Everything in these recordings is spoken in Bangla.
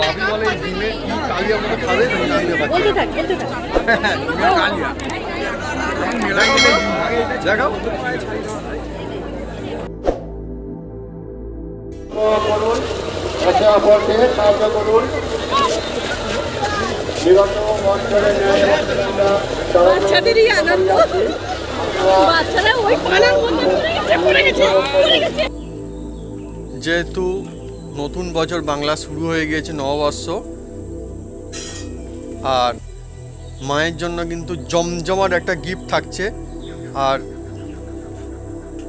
বাপি বলে কি কালিয়া মতো খাবে তুমি জানতে পারছি বলতে থাক বলতে থাক। ডিমের কালিয়া। দেখাও। করুন একে অপরকে সাহায্য করুন বিগত বছরের ন্যায় বাচ্চাদেরই আনন্দ। বাচ্চারা ওই পানার মধ্যে পড়ে গেছে পড়ে গেছে পড়ে গেছে। যেহেতু নতুন বছর বাংলা শুরু হয়ে গিয়েছে নববর্ষ। আর মায়ের জন্য কিন্তু জমজমাট একটা গিফট থাকছে। আর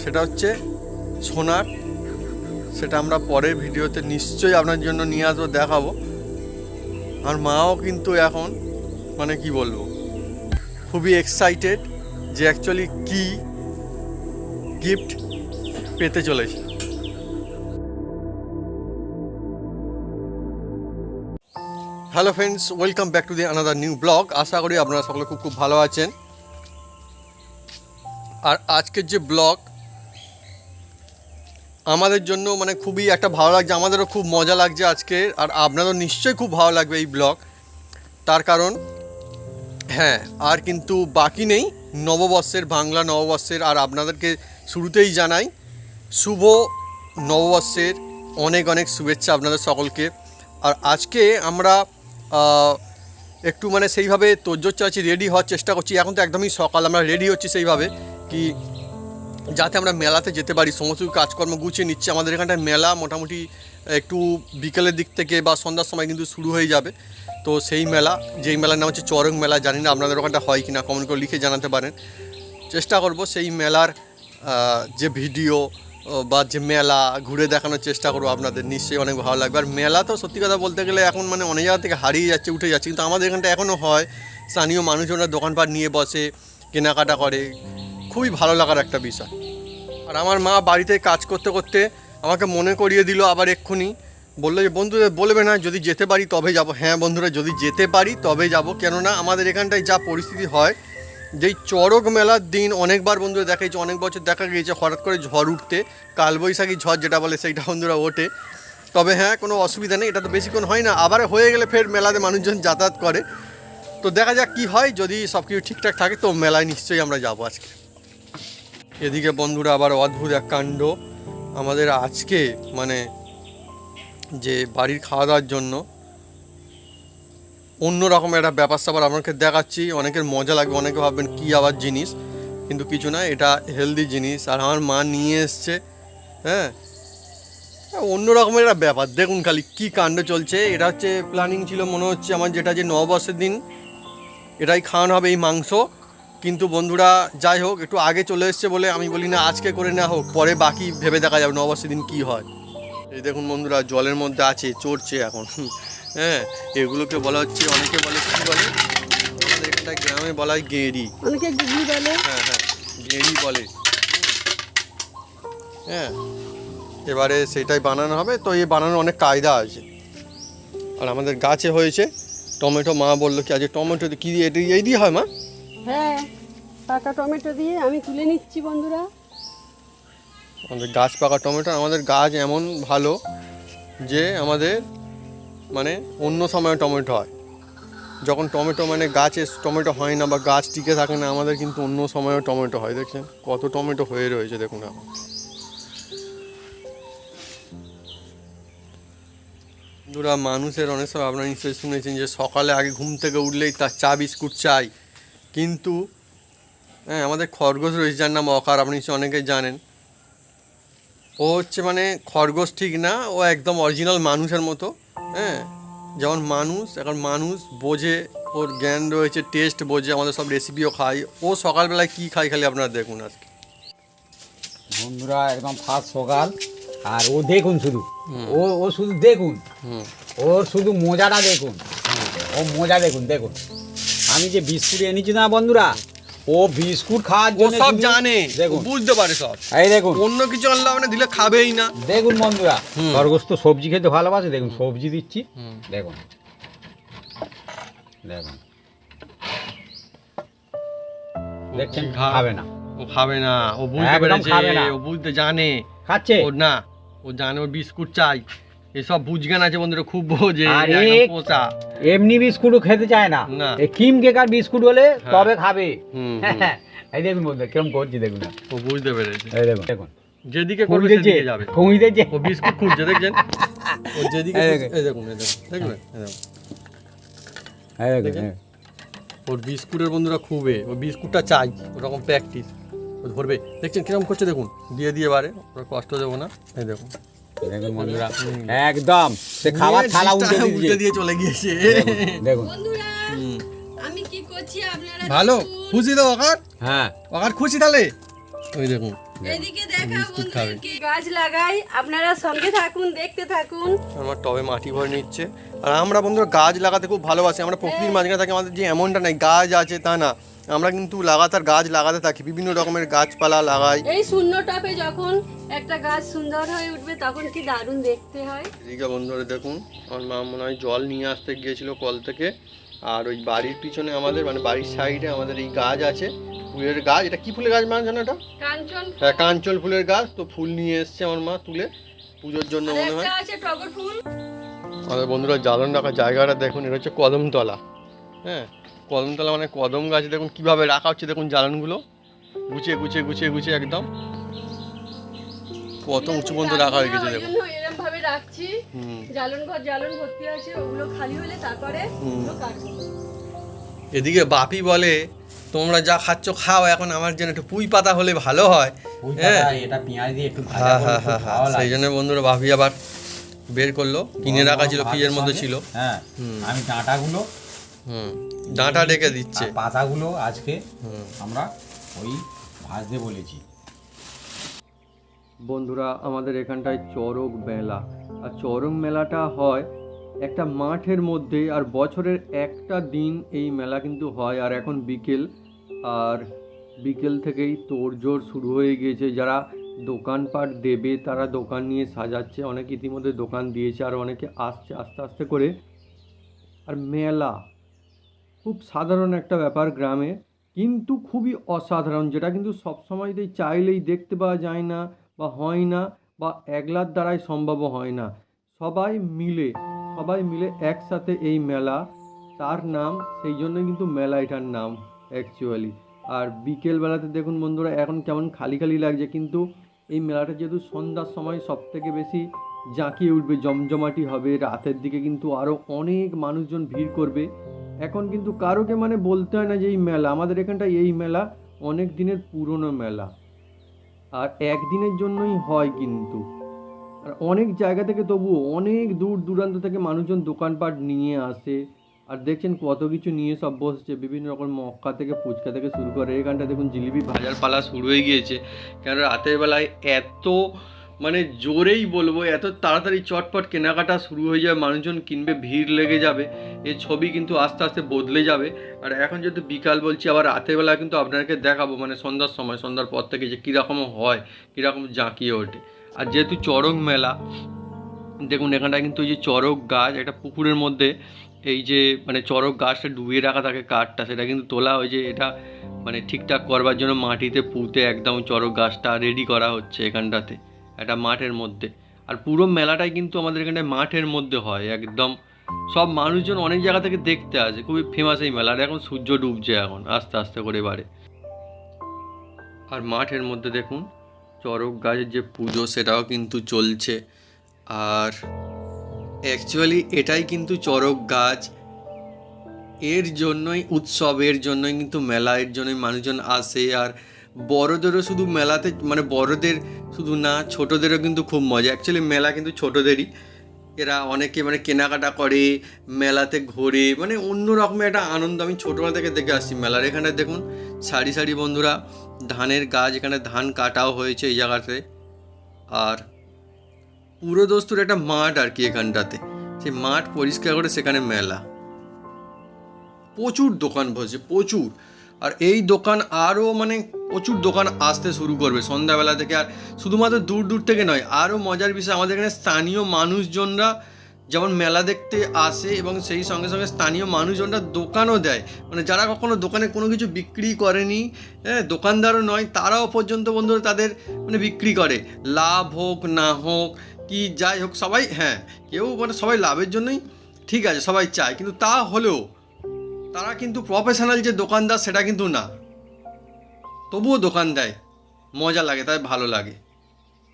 সেটা হচ্ছে সোনার। সেটা আমরা পরের ভিডিওতে নিশ্চয়ই আপনার জন্য নিয়ে আসব, দেখাবো। আর মাও কিন্তু এখন মানে কি বলব, খুবই এক্সাইটেড যে অ্যাকচুয়ালি কি গিফট পেতে চলেছে। Hello friends welcome back to the another new blog আশা করি আপনারা সকলে খুব খুব ভালো আছেন। আর আজকের যে ব্লগ আমাদের জন্য মানে খুবই একটা ভালো লাগছে, আমাদেরও খুব মজা লাগছে আজকে, আর আপনারও নিশ্চয়ই খুব ভালো লাগবে এই ব্লগ তার কারণ হ্যাঁ আর কিন্তু বাকি নেই, নববর্ষের বাংলা নববর্ষের, আর আপনাদেরকে শুরুতেই জানাই, শুভ নববর্ষের অনেক অনেক শুভেচ্ছা আপনাদের সকলকে। আর আজকে আমরা একটু মানে সেইভাবে তোজ্জোর চাচ্ছি রেডি হওয়ার চেষ্টা করছি। এখন তো একদমই সকাল, আমরা রেডি হচ্ছি সেইভাবে কি যাতে আমরা মেলাতে যেতে পারি, সমস্ত কাজকর্ম গুছিয়ে নিচ্ছি। আমাদের এখানটায় মেলা মোটামুটি একটু বিকেলের দিক থেকে বা সন্ধ্যার সময় কিন্তু শুরু হয়ে যাবে। তো সেই মেলা, যেই মেলার নাম হচ্ছে চরং মেলা, জানি না আপনাদের ওখানটা হয় কি না কমেন্ট করে লিখে জানাতে পারেন। চেষ্টা করব সেই মেলার যে ভিডিও বা যে মেলা ঘুরে দেখানোর চেষ্টা করব আপনাদের, নিশ্চয়ই অনেক ভালো লাগবে। আর মেলা তো সত্যি কথা বলতে গেলে এখন মানে অনেক জায়গা থেকে হারিয়ে যাচ্ছে, উঠে যাচ্ছে, কিন্তু আমাদের এখানটা এখনও হয়। স্থানীয় মানুষজনরা দোকানপাট নিয়ে বসে, কেনাকাটা করে। খুবই ভালো লাগার একটা বিষয়। আর আমার মা বাড়িতে কাজ করতে করতে আমাকে মনে করিয়ে দিল আবার এক্ষুনি। বলল যে বন্ধুদের বলবে না, যদি যেতে পারি তবে যাব। হ্যাঁ বন্ধুরা, যদি যেতে পারি তবে যাব। কেননা আমাদের এখানটায় যা পরিস্থিতি হয় যেই চড়ক মেলার দিন অনেকবার বন্ধুরা দেখা গেছে, অনেক বছর দেখা গিয়েছে হঠাৎ করে ঝড় উঠতে, কালবৈশাখী ঝড় যেটা বলে সেইটা বন্ধুরা ওঠে। তবে হ্যাঁ কোনো অসুবিধা নেই, এটা তো বেশিক্ষণ হয় না, আবার হয়ে গেলে ফের মেলাতে মানুষজন যাতায়াত করে। তো দেখা যাক কী হয়, যদি সব কিছু ঠিকঠাক থাকে, তো মেলায় নিশ্চয়ই আমরা যাব আজকে। এদিকে বন্ধুরা আবার অদ্ভুত এক কাণ্ড। আমাদের আজকে মানে যে বাড়ির খাওয়া দাওয়ার জন্য অন্য রকম একটা ব্যাপার স্যাপার আপনাকে দেখাচ্ছি। অনেকের মজা লাগবে, অনেকে ভাববেন কী আবার জিনিস। কিন্তু কিছু না, এটা হেলদি জিনিস। আর আমার মা নিয়ে এসছে হ্যাঁ? অন্য রকমের একটা ব্যাপার। দেখুন খালি কী কাণ্ড চলছে। এটা হচ্ছে প্ল্যানিং ছিল, মনে হচ্ছে আমার যেটা যে নববর্ষের দিন, এটাই খাওয়ানো হবে এই মাংস। কিন্তু বন্ধুরা, যাই হোক, একটু আগে চলে এসছে বলে আমি বলি না, আজকে করে না হোক, পরে বাকি ভেবে দেখা যাবে নববর্ষের দিন কী হয়। এই দেখুন বন্ধুরা, জলের মধ্যে আছে, চড়ছে এখন। হ্যাঁ এগুলোকে বলা হচ্ছে অনেকে বলে কী বলে? আমাদের এখানটায় গ্রামে বলা হয় গেঁড়ি। অনেকে গুগলি বলে। হ্যাঁ হ্যাঁ গেঁড়ি বলে। হ্যাঁ এবারে সেটাই বানানো হবে। তো এই বানানোর অনেক কায়দা আছে। আর আমাদের গাছে হয়েছে টমেটো মা বলল কি আজকে টমেটো কি দিয়ে এটা- এই দিয়ে হয় মা? হ্যাঁ পাকা টমেটো দিয়ে আমি তুলে নিচ্ছি বন্ধুরা। আমাদের গাছ পাকা টমেটো আমাদের গাছ এমন ভালো যে আমাদের মানে অন্য সময় টমেটো হয়। যখন টমেটো মানে গাছে টমেটো হয় না বা গাছ টিকে থাকে না, আমাদের কিন্তু অন্য সময়ও টমেটো হয়। দেখছেন? কত টমেটো হয়ে রয়েছে, দেখুন এখন বন্ধুরা, মানুষের অনেক সময় আপনারা নিশ্চয়ই শুনেছেন যে সকালে আগে ঘুম থেকে উঠলেই তার চা বিস্কুট চাই। কিন্তু হ্যাঁ আমাদের খরগোশ রয়েছে, যার নাম অকার, আপনি নিশ্চয়ই অনেকেই জানেন। ও হচ্ছে মানে খরগোশ ঠিক না, ও একদম অরিজিনাল মানুষের মতো। হ্যাঁ যেমন মানুষ এখন মানুষ বোঝে ওর জ্ঞান রয়েছে টেস্ট বোঝে আমাদের সব রেসিপিও খায়। ও সকালবেলায় কী খায় খালি আপনারা দেখুন আজকে। বন্ধুরা একদম ফার্স্ট সকাল আর ও দেখুন শুধু। ও ও শুধু দেখুন। ওর শুধু মোজাটা দেখুন। ও মোজা দেখুন দেখুন। আমি যে বিস্কুট এনেছি না বন্ধুরা ও বিস্কুট খাওয়ার জন্য সব জানে ও বুঝতে পারে সব। এই দেখুন। অন্য কিছু আনলে দিলে খাবেই না। দেখুন বন্ধুরা খরগোশ তো সবজি খেতে ভালোবাসে দেখুন সবজি দিচ্ছি। দেখুন। দেখুন। দেখছেন? খাবে না। ও খাবে না ও বুঝতে পেরেছে ও বুঝতে জানে। খাচ্ছে। ও না ও জানে ওর বিস্কুট চাই। এসব বুঝগান আছে বন্ধুরা খুব বোঝে। পোষা। এমনি বিস্কুটও খেতে চায় না। এই কিম কেকার বিস্কুট হলে হ্যাঁ। তবে খাবে। এই দেখুন বন্ধু কিরম করছি দেখুন। ও বুঝতে পেরেছে। এই দেখুন দেখুন। যেদিকে করবে সেদিকে যাবে। ও বিস্কুট খুঁজছে দেখছেন? ও যেদিকে এই দেখুন। এই দেখুন দেখবেন এই দেখুন। ওর বিস্কুটের বন্ধুরা খুবই ও বিস্কুটটা চাই ওরকম প্র্যাকটিস ও ধরবে। দেখছেন কীরকম করছে দেখুন। দিয়ে দিয়ে বারে ওরা কষ্ট দেবো না। এই দেখুন। দেখুন বন্ধুরা একদম। সে খাবার থালা ডিশটা উল্টে উল্টে দিয়ে চলে গিয়েছে। দেখুন আমি কি করছি আপনারা ভালো খুশি তো ওকার হ্যাঁ। ওকার খুশি তাহলে? ওই দেখুন। এদিকে দেখা বন্ধুদেরকে গাছ লাগাই আপনারা সঙ্গে থাকুন দেখতে থাকুন। আমার টবে মাটি ভরে নিচ্ছে। আর আমরা বন্ধুরা গাছ লাগাতে খুব ভালোবাসি। আমরা প্রকৃতির মাঝখানে থাকি আমাদের যে এমনটা নাই গাছ আছে তা না। আমরা কিন্তু লাগাতার গাছ লাগাতে থাকি বিভিন্ন রকমের গাছপালা লাগাই। এই শূন্য টপে যখন একটা গাছ সুন্দর হয়ে উঠবে তখন কি দারুণ দেখতে হয়? এদিকে বন্ধুরা দেখুন আমার মা মনে হয় জল নিয়ে আসতে গিয়েছিল কল থেকে। আর ওই বাড়ির পিছনে আমাদের মানে বাড়ির সাইডে আমাদের এই গাছ আছে ফুলের গাছ। এটা কি ফুলের গাছ মানে জানো এটা? কাঞ্চন হ্যাঁ কাঞ্চল ফুলের গাছ। তো ফুল নিয়ে এসছে আমার মা তুলে পুজোর জন্য মনে হয়। আমাদের বন্ধুরা জ্বালন রাখার জায়গাটা দেখুন এটা হচ্ছে কদমতলা। হ্যাঁ কদমতলা মানে কদম গাছ দেখুন কীভাবে রাখা হচ্ছে দেখুন জ্বালানগুলো। গুছিয়ে গুছিয়ে গুছিয়ে গুছিয়ে একদম। কত উঁচু পর্যন্ত রাখা হয়ে গেছে দেখুন। জন্য ভাবে রাখছি। জ্বালন ঘর জ্বালন ভর্তি আছে ওগুলো খালি হলে তারপরে হুম। ওগুলো কাটবো। এদিকে বাপি বলে তোমরা যা খাচ্ছ খাও এখন আমার জন্য একটু পুঁই পাতা হলে ভালো হয়। হ্যাঁ। এটা পেঁয়াজ দিয়ে একটু হ্যাঁ হ্যাঁ হ্যাঁ হ্যাঁ। ভালো সেই জন্য বন্ধুরা বাপি আবার বের করল। কিনে রাখা ছিল ফ্রিজের মধ্যে ছিল। হ্যাঁ। আমি ডাঁটাগুলো হুম ডাঁটা ডেকে দিচ্ছে। পাতাগুলো আজকে আমরা ওই ভাজতে বলেছি। বন্ধুরা আমাদের এখানটায় চরক মেলা। আর চড়ক মেলাটা হয় একটা মাঠের মধ্যে আর বছরের একটা দিন এই মেলা কিন্তু হয়। আর এখন বিকেল আর বিকেল থেকেই তোড়জোড় শুরু হয়ে গিয়েছে। যারা দোকানপাট দেবে তারা দোকান নিয়ে সাজাচ্ছে। অনেকে ইতিমধ্যে দোকান দিয়েছে আর অনেকে আসছে আস্তে আস্তে করে। আর মেলা খুব সাধারণ একটা ব্যাপার গ্রামে, কিন্তু খুবই অসাধারণ, যেটা কিন্তু সবসময়তেই চাইলেই দেখতে পাওয়া যায় না বা হয় না বা একলার দ্বারাই সম্ভব হয় না। সবাই মিলে সবাই মিলে একসাথে এই মেলা, তার নাম, সেই জন্য কিন্তু মেলা এটার নাম অ্যাকচুয়ালি আর বিকেলবেলাতে দেখুন বন্ধুরা, এখন কেমন খালি খালি লাগছে, কিন্তু এই মেলাটা যেহেতু সন্ধ্যার সময় সব থেকে বেশি জাঁকিয়ে উঠবে, জমজমাটি হবে, রাতের দিকে কিন্তু আরও অনেক মানুষজন ভিড় করবে। এখন কিন্তু কারোকে মানে বলতে হয় না যে এই মেলা, আমাদের এখানটা এই মেলা অনেক দিনের পুরনো মেলা। আর একদিনের জন্যই হয় কিন্তু। আর অনেক জায়গা থেকে তবুও অনেক দূর দূরান্ত থেকে মানুষজন দোকানপাট নিয়ে আসে। আর দেখছেন কত কিছু নিয়ে সব বসছে, বিভিন্ন রকম মক্কা থেকে ফুচকা থেকে শুরু করে এখানটা দেখুন জিলিপি ভাজার পালা শুরু হয়ে গিয়েছে। কেন রাতের বেলায় এত মানে জোরেই বলব, এত তাড়াতাড়ি চটপট কেনাকাটা শুরু হয়ে যাবে, মানুষজন কিনবে, ভিড় লেগে যাবে এই ছবি কিন্তু আস্তে আস্তে বদলে যাবে। আর এখন যেহেতু বিকাল বলছি, আবার রাতের বেলা কিন্তু আপনাদেরকে দেখাবো মানে সন্ধ্যার সময়, সন্ধ্যার পর থেকে যে কীরকম হয়, কীরকম জাঁকিয়ে ওঠে। আর যেহেতু চড়ক মেলা, দেখুন এখানটা কিন্তু এই যে চড়ক গাছ, একটা পুকুরের মধ্যে এই যে মানে চড়ক গাছটা ডুবিয়ে রাখা থাকে কাঠটা, সেটা কিন্তু তোলা হয়েছে এটা মানে ঠিকঠাক করবার জন্য মাটিতে পুঁতে একদম চড়ক গাছটা রেডি করা হচ্ছে এখানটাতে। একটা মাঠের মধ্যে। আর পুরো মেলাটাই কিন্তু আমাদের এখানে মাঠের মধ্যে হয়, একদম। সব মানুষজন অনেক জায়গা থেকে দেখতে আসে, খুবই ফেমাস এই মেলা আর এখন সূর্য ডুবছে এখন, আস্তে আস্তে করে বাড়ে আর মাঠের মধ্যে দেখুন চরক গাছের যে পুজো, সেটাও কিন্তু চলছে। আর অ্যাকচুয়ালি এটাই কিন্তু চড়ক গাছ। এর জন্যই উৎসব এর জন্যই কিন্তু মেলা এর জন্যই মানুষজন আসে। আর বড়দেরও শুধু মেলাতে মানে বড়দের শুধু না, ছোটদেরও কিন্তু খুব মজা। অ্যাকচুয়ালি মেলা কিন্তু ছোটদেরই। এরা অনেকে মানে কেনাকাটা করে, মেলাতে ঘোরে মানে অন্য রকমের একটা আনন্দ। আমি ছোটোবেলা থেকে দেখে আসছি মেলার। এখানে দেখুন, সারি সারি বন্ধুরা, ধানের গাছ, এখানে ধান কাটাও হয়েছে এই জায়গাতে। আর পুরো দোস্তুর একটা মাঠ আর কি এখানটাতে। সেই মাঠ পরিষ্কার করে সেখানে মেলা। প্রচুর দোকান বসে, প্রচুর। আর এই দোকান আরও মানে প্রচুর দোকান আসতে শুরু করবে সন্ধ্যাবেলা থেকে। আর শুধুমাত্র দূর দূর থেকে নয়, আরও মজার বিষয় আমাদের এখানে স্থানীয় মানুষজনরা যেমন মেলা দেখতে আসে এবং সেই সঙ্গে সঙ্গে স্থানীয় মানুষজনরা দোকানও দেয়। মানে যারা কখনো দোকানে কোনো কিছু বিক্রি করেনি হ্যাঁ দোকানদারও নয়, তারাও পর্যন্ত বন্ধুরা তাদের মানে বিক্রি করে। লাভ হোক, না হোক, কি যাই হোক, সবাই হ্যাঁ কেউ মানে সবাই লাভের জন্যই ঠিক আছে, সবাই চায়। কিন্তু তা হলেও তারা কিন্তু প্রফেশনাল যে দোকানদার, সেটা কিন্তু না। তবুও দোকান দেয়। মজা লাগে, তাই ভালো লাগে।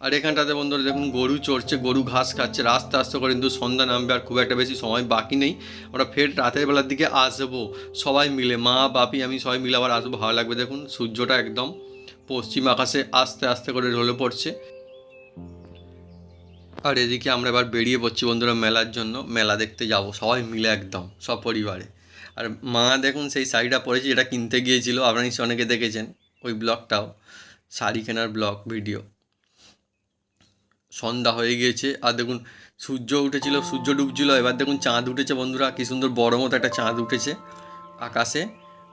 আর এখানটাতে বন্ধুরা দেখুন, গরু চড়ছে, গরু ঘাস খাচ্ছে, রাস্তা আস্তে করে কিন্তু সন্ধ্যা নামবে আর খুব একটা বেশি সময় বাকি নেই। আমরা ফের রাতের বেলার দিকে আসব। সবাই মিলে, মা, বাপি, আমি সবাই মিলে আবার আসব। ভালো লাগবে দেখুন, সূর্যটা একদম পশ্চিম আকাশে আস্তে আস্তে করে ঢলে পড়ছে। আর এদিকে আমরা এবার বেরিয়ে পড়ছি বন্ধুরা মেলার জন্য। মেলা দেখতে যাব, সবাই মিলে একদম, সব পরিবারে। আর মা দেখুন, সেই শাড়িটা পরেছি এটা কিনতে গিয়েছিল। আপনারা নিশ্চয়ই অনেকে দেখেছেন। ওই ব্লগটাও শাড়ি কেনার ব্লগ ভিডিও। সন্ধ্যা হয়ে গিয়েছে, আর দেখুন সূর্য উঠেছিল, সূর্য ডুবছিল, এবার দেখুন চাঁদ উঠেছে বন্ধুরা, কী সুন্দর বড় মতো একটা চাঁদ উঠেছে আকাশে।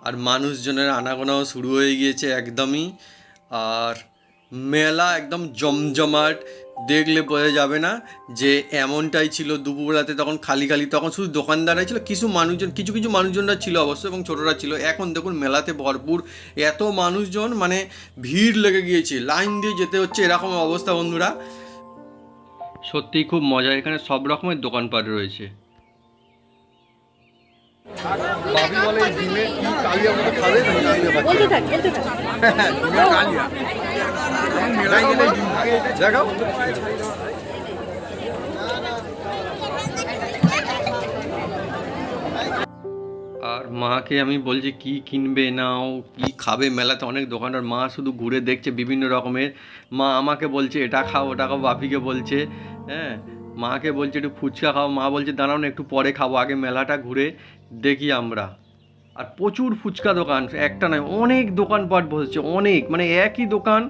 আর মানুষজনের আনাগোনাও শুরু হয়ে গিয়েছে একদমই, আর মেলা একদম জমজমাট দেখলে বোঝা যাবে না যে এমনটাই ছিল দুপুরবেলাতে তখন খালি খালি তখন শুধু দোকানদারাই ছিল কিছু মানুষজন কিছু কিছু মানুষজনরা ছিল অবশ্য এবং ছোটরা ছিল। এখন দেখুন মেলাতে ভরপুর এত মানুষজন মানে ভিড় লেগে গিয়েছে লাইন দিয়ে যেতে হচ্ছে এরকম অবস্থা বন্ধুরা। সত্যিই খুব মজা এখানে সব রকমের দোকানপাট রয়েছে। বাবি বলে ডিমে কি কালিয়া মতো খাবে বলতে থাক বলতে থাক। আর মাকে আমি বলছি, কি কিনবে নাও? কি খাবে? মেলাতে অনেক দোকানদার, মা শুধু ঘুরে দেখছে বিভিন্ন রকমের। মা আমাকে বলছে, এটা খাও, ওটা খাও। বাপিকে বলছে হ্যাঁ? মাকে বলছে, একটু ফুচকা খাও। মা বলছে, দাঁড়াও না, একটু পরে খাব। আগে মেলাটা ঘুরে দেখি আমরা। আর প্রচুর ফুচকা দোকান, একটা নয়, অনেক দোকানপাট বসেছে, অনেক। মানে একই দোকান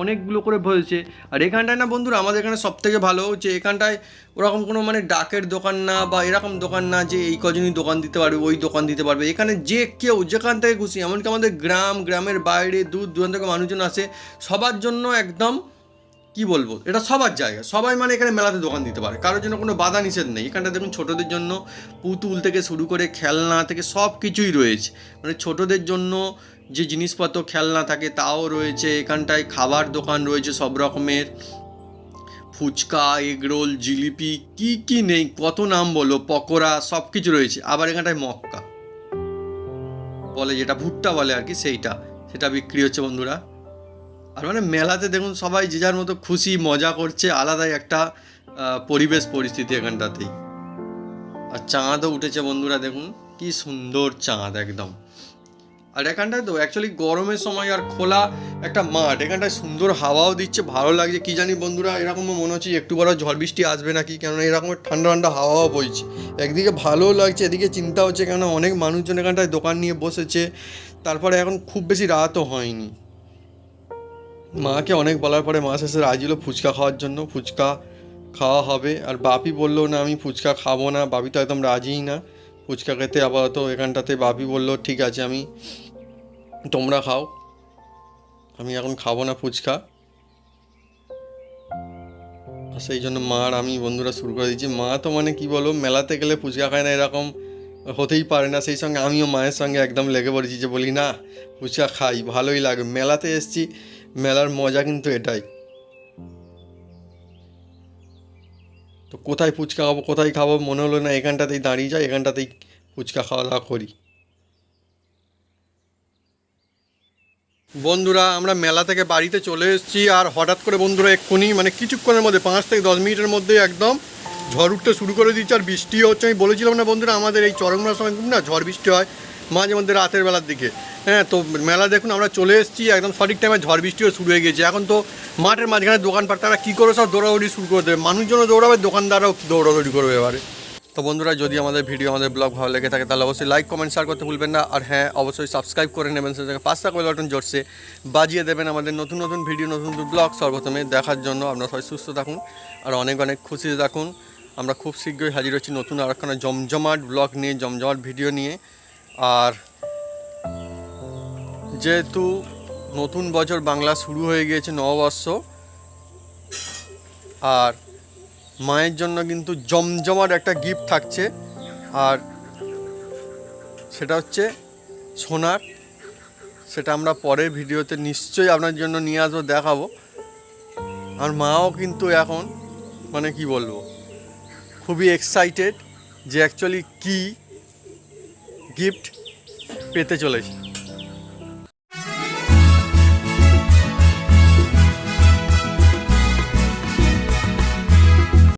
অনেকগুলো করে বসেছে আর এখানটায় না বন্ধুরা, আমাদের এখানে সব থেকে ভালো হচ্ছে এখানটায় ওরকম কোনো মানে ডাকের দোকান না বা এরকম দোকান না যে এই কজনই দোকান দিতে পারবে, ওই দোকান দিতে পারবে। এখানে যে কেউ যেখান থেকে খুশি, এমনকি আমাদের গ্রাম, গ্রামের বাইরে, দূর দূরান্ত থেকে মানুষজন আসে, সবার জন্য একদম কি বলব, এটা সবার জায়গা। সবাই মানে এখানে মেলাতে দোকান দিতে পারে। কারোর জন্য কোনো বাধা নিষেধ নেই। এখানটা দেখুন ছোটোদের জন্য পুতুল থেকে শুরু করে খেলনা থেকে সব কিছুই রয়েছে। মানে ছোটোদের জন্য যে জিনিসপত্র খেলনা থাকে তাও রয়েছে, এখানটায় খাবার দোকান রয়েছে সব রকমের। ফুচকা এগরোল জিলিপি, কি কি নেই, কত নাম বলো, পকোড়া সব কিছু রয়েছে। আবার এখানটায় মক্কা। বলে যেটা ভুট্টা বলে আর কি, সেইটা। সেটা বিক্রি হচ্ছে বন্ধুরা। আর মানে মেলাতে দেখুন সবাই যে যার মতো খুশি, মজা করছে, আলাদাই একটা পরিবেশ পরিস্থিতি এখানটাতেই। আর চাঁদও উঠেছে বন্ধুরা দেখুন, কি সুন্দর চাঁদ একদম। আর এখানটায় তো অ্যাকচুয়ালি গরমের সময় আর খোলা একটা মাঠ। এখানটায় সুন্দর হাওয়াও দিচ্ছে, ভালো লাগছে। কি জানি বন্ধুরা এরকমও মনে হচ্ছে একটু বড় ঝড় বৃষ্টি আসবে নাকি? কেননা এরকমের ঠান্ডা ঠান্ডা হাওয়াও বইছে। একদিকে ভালোও লাগছে, এদিকে চিন্তা হচ্ছে কেন অনেক মানুষজন এখানটায় দোকান নিয়ে বসেছে। তারপরে এখন খুব বেশি রাতও হয়নি। মাকে অনেক বলার পরে মা শেষে রাজি হলো ফুচকা খাওয়ার জন্য। ফুচকা খাওয়া হবে। আর বাপি বলল, না, আমি ফুচকা খাব না। বাপি তো একদম রাজিই না। ফুচকা খেতে আপাতত এখানটাতে বাপি বলল, ঠিক আছে, আমি তোমরা খাও। আমি এখন খাব না ফুচকা। সেই জন্য মা আর আমি বন্ধুরা শুরু করে দিচ্ছি। মা তো মানে কি বলো, মেলাতে গেলে ফুচকা খায় না, এরকম হতেই পারে না। সেই সঙ্গে আমিও মায়ের সঙ্গে একদম লেগে পড়েছি যে বলি, না, ফুচকা খাই, ভালোই লাগে। মেলাতে এসছি, মেলার মজা কিন্তু এটাই। তো কোথায় ফুচকা খাব, কোথায় খাব, মনে হলো না এখানটাতেই দাঁড়িয়ে যাই, এখানটাতেই ফুচকা খাওয়া দাওয়া করি। বন্ধুরা, আমরা মেলা থেকে বাড়িতে চলে এসেছি আর হঠাৎ করে বন্ধুরা এক্ষুনি মানে কিছুক্ষণের মধ্যে, পাঁচ থেকে দশ মিনিটের মধ্যে একদম ঝড় উঠতে শুরু করে দিচ্ছে আর বৃষ্টিও হচ্ছে। আমি বলেছিলাম না বন্ধুরা, আমাদের এই চরমনার সময় না ঝড় বৃষ্টি হয়। মাঝে মধ্যে রাতের বেলার দিকে। হ্যাঁ তো মেলা দেখুন, আমরা চলে এসেছি, একদম সঠিক টাইমে ঝড় বৃষ্টিও শুরু হয়ে গেছে এখন তো মাঠের মাঝখানে দোকানপাট, তারা কী করে সব দৌড়াদৌড়ি শুরু করে দেবে? মানুষজনও দৌড়াবে দোকানদাররাও দৌড়াদৌড়ি করবে এবারে। তো বন্ধুরা, যদি আমাদের ভিডিও আমাদের ব্লগ ভালো লেগে থাকে, তাহলে অবশ্যই লাইক কমেন্ট শেয়ার করতে ভুলবেন না। আর হ্যাঁ অবশ্যই সাবস্ক্রাইব করে নেবেন সেটাকে পাঁচটা করে বাটন জোরসে বাজিয়ে দেবেন আমাদের নতুন নতুন ভিডিও নতুন নতুন ব্লগ সর্বপ্রথমে দেখার জন্য। আপনারা সবাই সুস্থ থাকুন আর অনেক অনেক খুশিতে থাকুন। আমরা খুব শীঘ্রই হাজির হচ্ছি নতুন আর একখানা জমজমাট ব্লগ নিয়ে, জমজমাট ভিডিও নিয়ে। আর যেহেতু নতুন বছর বাংলা শুরু হয়ে গিয়েছে নববর্ষ, আর মায়ের জন্য কিন্তু জমজমাট একটা গিফট থাকছে, আর সেটা হচ্ছে সোনার। সেটা আমরা পরের ভিডিওতে নিশ্চয়ই আপনার জন্য নিয়ে আসব, দেখাবো। আর মাও কিন্তু এখন মানে কি বলব, খুবই এক্সাইটেড যে অ্যাকচুয়ালি কি গিফট পেতে চলেছি।